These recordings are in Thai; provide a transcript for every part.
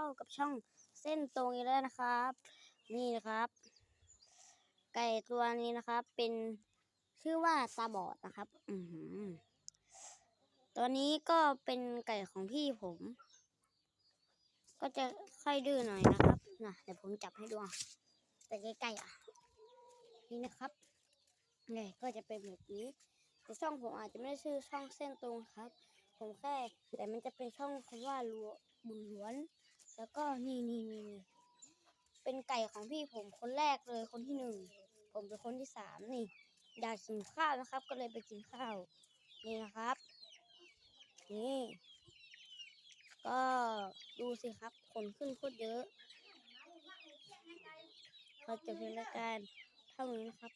เข้ากับช่องเส้นตรงอีกแล้วนะครับ นี่นะครับ ไก่ตัวนี้นะครับ เป็นชื่อว่าตาบอดนะครับ อือหือตัวนี้ก็เป็นไก่ของพี่ผม ก็จะค่อยดื้อหน่อยนะครับนะเดี๋ยวผมจับให้ดูอะแต่ใกล้ๆอะ นี่นะครับเนี่ยก็จะเป็นแบบนี้แต่ช่องผมอาจจะไม่ได้ชื่อช่องเส้นตรงครับ ผมแค่แต่มันจะเป็นช่องคำว่าลัวบุญหลวน แล้วก็นี่นี่นี่นี่เป็นไก่ของพี่ผมคนแรกเลยคนที่หนึ่งผมเป็นคนที่สามนี่อยากกินข้าวนะครับ ก็เลยไปกินข้าวนี่นะครับ นี่ ก็ดูสิครับขนขึ้นโคตรเยอะก็จะเป็นรายการเท่านี้นะครับ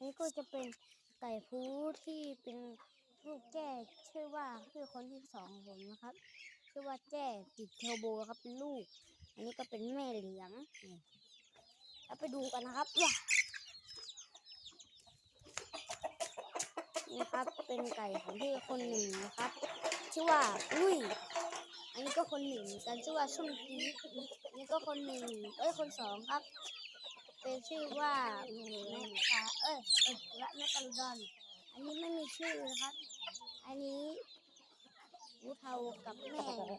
นี่ก็จะเป็น ไก่พูที่เป็นลูกแจ้ชื่อว่าคือคนที่สองผมนะครับ ชื่อว่าแจ้ติดเทอร์โบครับเป็นลูก อันนี้ก็เป็นแม่เหลียงนี่เราไปดูกันนะครับว้านี่ครับเป็นไก่ของพี่คนหนึ่งนะครับ ชื่อว่าอุ้ย อันนี้ก็คนหนึ่งกันชื่อว่าชุ่มจีดอันนี้ก็คนหนึ่งเอ้ยคนสองครับ เป็นชื่อว่าแม่ ดัมดอนอันนี้ไม่มีชื่อนะครับ อันนี้วูเทากับแม่อะไรรู้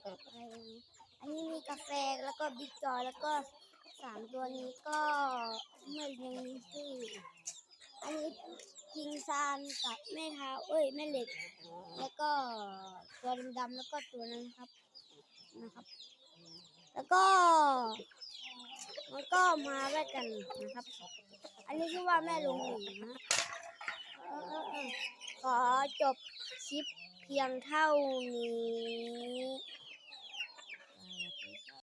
อันนี้มีกาแฟแล้วก็บิ๊กจอยแล้วก็สามตัวนี้ก็ไม่ยังมีชื่อ อันนี้กิงซานกับแม่เท้าเอ้ยแม่เหล็ก แล้วก็ตัวดำๆแล้วก็ตัวนั้นครับนะครับ แล้วก็มันก็มาด้วยกันนะครับ อันนี้คือว่าแม่ลงหนีนะเออเออเออขอ จบคลิปเพียงเท่านี้